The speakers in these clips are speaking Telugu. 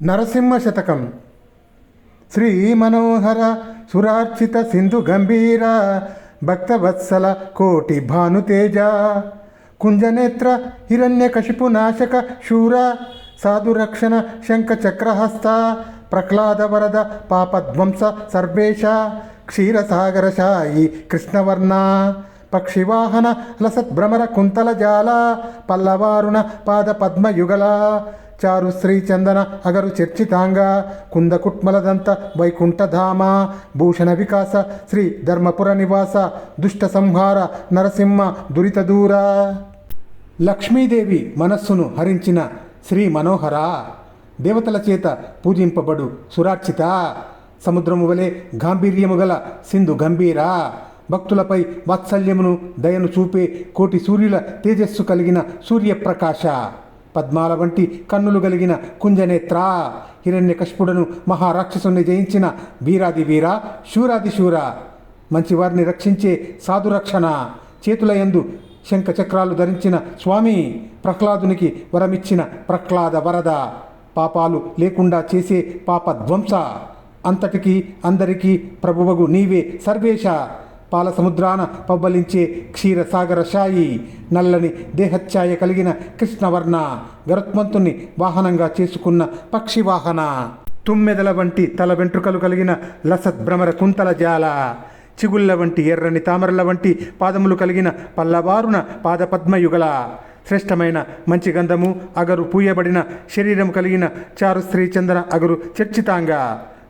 నరసింహ శతకం. శ్రీ మనోహర సురార్చిత సింధు గంభీర భక్తవత్సల కోటి భానుతేజ కుంజనేత్ర హిరణ్య కశిపు నాశక శూర సాధురక్షణ శంఖ చక్రహస్త ప్రహ్లాద వరద పాపధ్వంస సర్వేశ క్షీరసాగరశాయి కృష్ణవర్ణ పక్షివాహన లసద్భ్రమర కుంతల జాల పల్లవారుణ పాద పద్మయుగల చారు శ్రీచందన అగరు చర్చితాంగ కుందకుట్మలదంత వైకుంఠధామ భూషణ వికాస శ్రీ ధర్మపుర నివాస దుష్ట సంహార నరసింహ దురిత దూర లక్ష్మీదేవి మనస్సును హరించిన శ్రీ మనోహర దేవతల చేత పూజింపబడు సురార్చిత సముద్రము వలె గాంభీర్యము గల సింధు గంభీర భక్తులపై వాత్సల్యమును దయను చూపే కోటి సూర్యుల తేజస్సు కలిగిన సూర్యప్రకాశ. పద్మాల వంటి కన్నులు కలిగిన కుంజనేత్ర హిరణ్యకష్పుడను మహారాక్షసుని జయించిన వీరాది వీర శూరాది శూర మంచివారిని రక్షించే సాధురక్షణ చేతులయందు శంఖ చక్రాలు ధరించిన స్వామి ప్రహ్లాదునికి వరమిచ్చిన ప్రహ్లాద వరద. పాపాలు లేకుండా చేసే పాప ధ్వంస అందరికీ ప్రభువగు నీవే సర్వేశ. పాల సముద్రాన పబ్బలించే క్షీరసాగర షాయి నల్లని దేహఛాయ కలిగిన కృష్ణవర్ణ గరుత్మంతుని వాహనంగా చేసుకున్న పక్షి వాహన తుమ్మెదల వంటి తల వెంట్రుకలు కలిగిన లసత్ భ్రమర కుంతల జాల. చిగుళ్ళ వంటి ఎర్రని తామరల వంటి పాదములు కలిగిన పల్లవారున పాదపద్మయుగల. శ్రేష్టమైన మంచి గంధము అగరు పూయబడిన శరీరం కలిగిన చారు శ్రీచంద్ర అగరు చర్చితాంగ.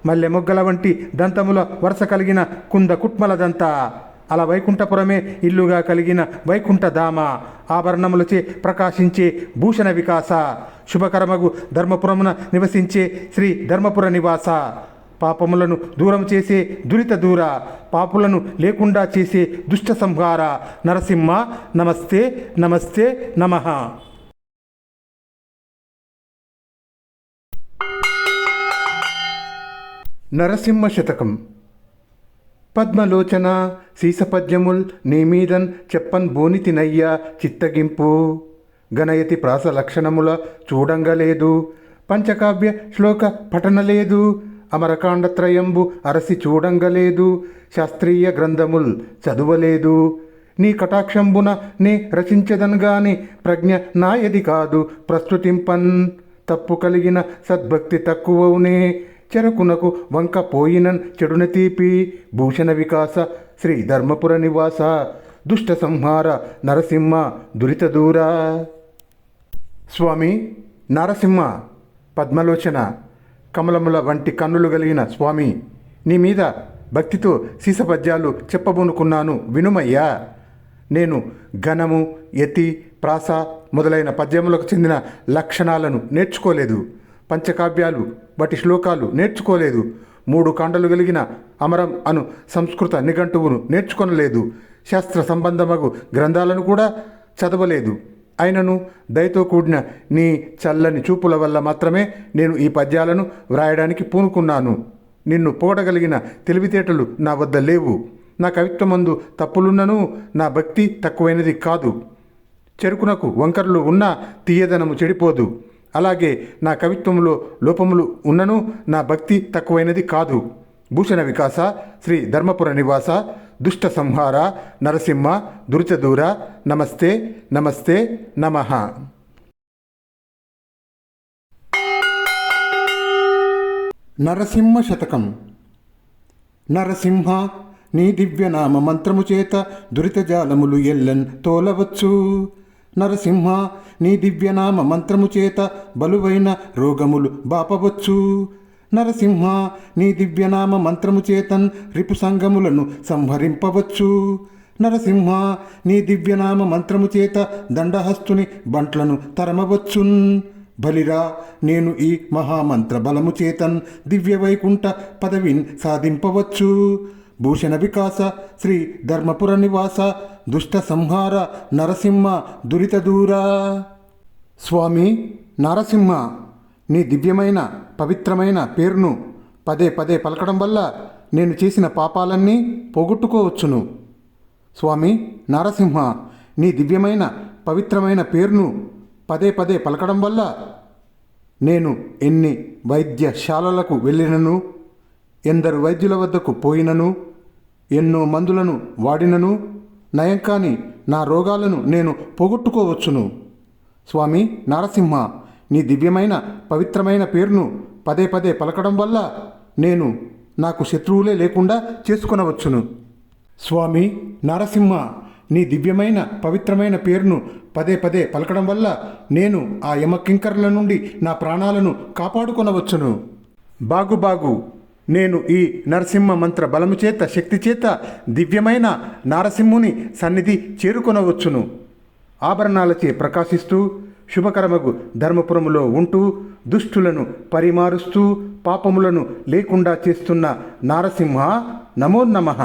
మల్లె మొగ్గల వంటి దంతముల వరుస కలిగిన కుంద కుట్మల దంత అలా వైకుంఠపురమే ఇల్లుగా కలిగిన వైకుంఠధామ ఆభరణములచే ప్రకాశించే భూషణ వికాస. శుభకరమగు ధర్మపురమున నివసించే శ్రీ ధర్మపుర నివాస. పాపములను దూరం చేసే దురిత దూర. పాపులను లేకుండా చేసే దుష్ట సంహార. నరసింహ నమస్తే నమస్తే నమః. నరసింహ శతకం. పద్మలోచన సీసపద్యముల్ నీమీదన్ చెప్పన్ బోనితినయ్యా చిత్తగింపు. గణయతి ప్రాస లక్షణముల చూడంగలేదు. పంచకావ్య శ్లోక పఠనలేదు. అమరకాండత్రయంబు అరసి చూడంగలేదు. శాస్త్రీయ గ్రంథముల్ చదువలేదు. నీ కటాక్షంబున నే రచించదన్గాని ప్రజ్ఞ నాయది కాదు ప్రస్తుతింపన్. తప్పు కలిగిన సద్భక్తి తక్కువవునే చెరకునకు వంక పోయినన్ చెడున తీపి భూషణ వికాస శ్రీ ధర్మపుర నివాస దుష్ట సంహార నరసింహ దురిత దూర. స్వామి నరసింహ పద్మలోచన కమలముల వంటి కన్నులు కలిగిన స్వామి నీ మీద భక్తితో సీసపద్యాలు చెప్పబోనుకున్నాను వినుమయ్యా. నేను ఘనము యతి ప్రాస మొదలైన పద్యములకు చెందిన లక్షణాలను నేర్చుకోలేదు. పంచకావ్యాలు వాటి శ్లోకాలు నేర్చుకోలేదు. మూడు కాండలు కలిగిన అమరం అను సంస్కృత నిఘంటువును నేర్చుకొనలేదు. శాస్త్ర సంబంధమగు గ్రంథాలను కూడా చదవలేదు. అయినను దయతో కూడిన నీ చల్లని చూపుల వల్ల మాత్రమే నేను ఈ పద్యాలను వ్రాయడానికి పూనుకున్నాను. నిన్ను పొగడగలిగిన తెలివితేటలు నా వద్ద లేవు. నా కవిత్వమందు తప్పులున్నను నా భక్తి తక్కువైనది కాదు. చెరుకునకు వంకరలు ఉన్నా తీయదనము చెడిపోదు. అలాగే నా కవిత్వంలో లోపములు ఉన్నను నా భక్తి తక్కువైనది కాదు. భూషణ వికాస శ్రీ ధర్మపుర నివాస దుష్ట సంహార నరసింహ దురితదూర నమస్తే నమస్తే నమ. నరసింహ శతకం. నరసింహ నీ దివ్యనామ మంత్రము చేత దురితజాలములు ఎల్లన్ తోలవచ్చు. నరసింహ నీ దివ్యనామ మంత్రము చేత బలువైన రోగములు బాపవచ్చు. నరసింహ నీ దివ్యనామ మంత్రము చేతన్ రిపు సంగములను సంహరింపవచ్చు. నరసింహ నీ దివ్యనామ మంత్రము చేత దండహస్తుని బంట్లను తరమవచ్చున్. బలిరా నేను ఈ మహామంత్ర బలము చేతన్ దివ్య వైకుంఠ పదవిని సాధింపవచ్చు. భూషణ వికాస శ్రీ ధర్మపుర నివాస దుష్ట సంహార నరసింహ దురిత దూరా. స్వామి నరసింహ నీ దివ్యమైన పవిత్రమైన పేరును పదే పదే పలకడం వల్ల నేను చేసిన పాపాలన్నీ పోగొట్టుకోవచ్చును. స్వామి నరసింహ నీ దివ్యమైన పవిత్రమైన పేరును పదే పదే పలకడం వల్ల నేను ఎన్ని వైద్యశాలలకు వెళ్ళినను ఎందరు వైద్యుల వద్దకు పోయినను ఎన్నో మందులను వాడినను నయం కాని నా రోగాలను నేను పోగొట్టుకోవచ్చును. స్వామి నారసింహ నీ దివ్యమైన పవిత్రమైన పేరును పదే పదే పలకడం వల్ల నేను నాకు శత్రువులే లేకుండా చేసుకొనవచ్చును. స్వామి నారసింహ నీ దివ్యమైన పవిత్రమైన పేరును పదే పదే పలకడం వల్ల నేను ఆ యమకింకర్ల నుండి నా ప్రాణాలను కాపాడుకొనవచ్చును. బాగు బాగు. నేను ఈ నరసింహ మంత్ర బలము చేత శక్తి చేత దివ్యమైన నారసింహుని సన్నిధి చేరుకొనవచ్చును. ఆభరణాలచే ప్రకాశిస్తూ శుభకరమగు ధర్మపురములో ఉంటూ దుష్టులను పరిమారుస్తూ పాపములను లేకుండా చేస్తున్న నారసింహ నమో నమః.